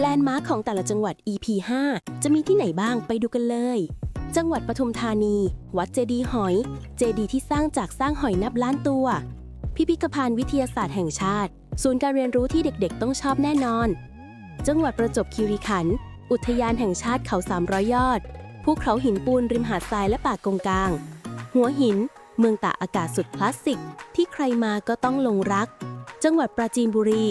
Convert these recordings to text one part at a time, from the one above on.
แลนด์มาร์คของแต่ละจังหวัด EP 5 จะมีที่ไหนบ้างไปดูกันเลย จังหวัดปทุมธานี วัดเจดีหอย เจดีที่สร้างจากสร้างหอยนับล้านตัว พิพิธภัณฑ์วิทยาศาสตร์แห่งชาติ ศูนย์การเรียนรู้ที่เด็กๆ ต้องชอบแน่นอน จังหวัดประจวบคีรีขันธ์ อุทยานแห่งชาติเขา 300 ยอด ภูเขาหินปูนริมหาดทรายและป่ากงกลาง หัวหิน เมืองตากอากาศสุดคลาสสิก ที่ใครมาก็ต้องหลงรัก จังหวัดปราจีนบุรี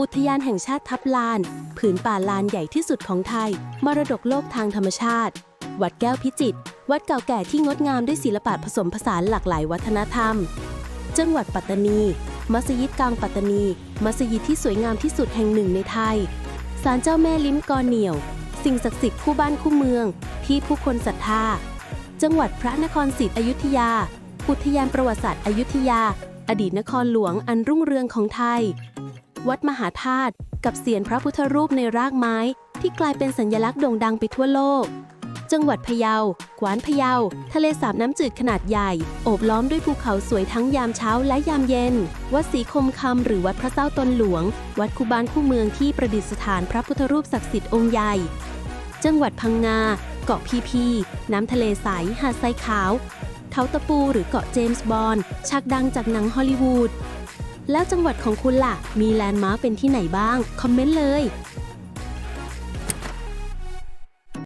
อุทยานแห่งชาติทับลาน ผืนป่าลานใหญ่ที่สุดของไทย มรดกโลกทางธรรมชาติ วัดแก้วพิจิตร วัดเก่าแก่ที่งดงามด้วยศิลปะผสมผสานหลากหลายวัฒนธรรม จังหวัดปัตตานี มัสยิดกลางปัตตานี มัสยิดที่สวยงามที่สุดแห่งหนึ่งในไทย ศาลเจ้าแม่ลิ้มกอเหนียว สิ่งศักดิ์สิทธิ์คู่บ้านคู่เมือง ที่ผู้คนศรัทธา จังหวัดพระนครศรีอยุธยา อุทยานประวัติศาสตร์อยุธยา อดีตนครหลวงอันรุ่งเรืองของไทย วัดมหาธาตุกับเสียนพระพุทธรูปในรากไม้ที่กลายเป็นสัญลักษณ์โด่งดังไปทั่วโลก จังหวัดพะเยากวานพะเยา ทะเลสาบน้ำจืดขนาดใหญ่ โอบล้อมด้วยภูเขาสวยทั้งยามเช้าและยามเย็น วัดศรีคมคำหรือวัดพระเจ้าตนหลวง วัดคูบานคู่เมืองที่ประดิษฐานพระพุทธรูปศักดิ์สิทธิ์องค์ใหญ่ จังหวัดพังงา เกาะพีพี น้ำทะเลใส หาดทรายขาว เขาตะปูหรือเกาะเจมส์บอนด์ฉากดังจากหนังฮอลลีวูดแล้วจังหวัดของคุณล่ะ มีแลนด์มาร์คเป็นที่ไหนบ้าง คอมเมนต์เลย